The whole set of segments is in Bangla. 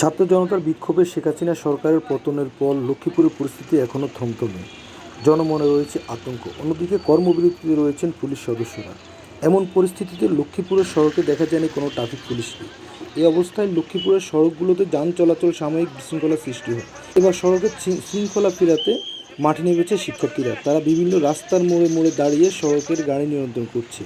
ছাত্র জনতার বিক্ষোভে শেখ হাসিনা সরকারের পতনের পর লক্ষ্মীপুরের পরিস্থিতি এখনও থমথমে। জনমনে রয়েছে আতঙ্ক। অন্যদিকে কর্মবিরতিতে রয়েছেন পুলিশ সদস্যরা। এমন পরিস্থিতিতে লক্ষ্মীপুরের সড়কে দেখা যায়নি কোনো ট্রাফিক পুলিশকে এই অবস্থায় লক্ষ্মীপুরের সড়কগুলোতে যান চলাচল সাময়িক বিশৃঙ্খলা সৃষ্টি হয়। এবার সড়কের শৃঙ্খলা ফেরাতে মাঠে নেমেছে শিক্ষার্থীরা। তারা বিভিন্ন রাস্তার মোড়ে মোড়ে দাঁড়িয়ে সড়কের গাড়ি নিয়ন্ত্রণ করছে।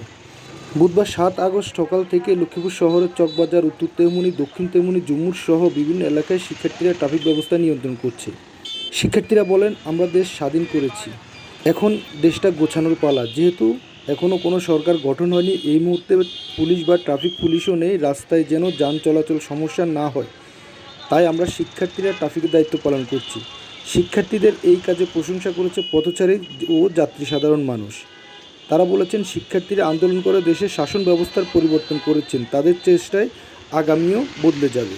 বুধবার সাত আগস্ট সকাল থেকে লক্ষ্মীপুর শহরের চকবাজার, উত্তর তেমনি, দক্ষিণ তেমনি জম্মুর সহ বিভিন্ন এলাকায় শিক্ষার্থীরা ট্রাফিক ব্যবস্থা নিয়ন্ত্রণ করছে। শিক্ষার্থীরা বলেন, আমরা দেশ স্বাধীন করেছি। এখন দেশটা গোছানোর পালা। যেহেতু এখনও কোনো সরকার গঠন হয়নি, এই মুহূর্তে পুলিশ বা ট্রাফিক পুলিশও নেই। রাস্তায় যেন যান চলাচল সমস্যা না হয়। তাই আমরা শিক্ষার্থীরা ট্রাফিকের দায়িত্ব পালন করছি। শিক্ষার্থীদের এই কাজে প্রশংসা করেছে পথচারী ও যাত্রী সাধারণ মানুষ। তারা বলেছেন, শিক্ষার্থীরা আন্দোলন করে দেশের শাসন ব্যবস্থার পরিবর্তন করেছেন। তাদের চেষ্টায় আগামীও বদলে যাবে।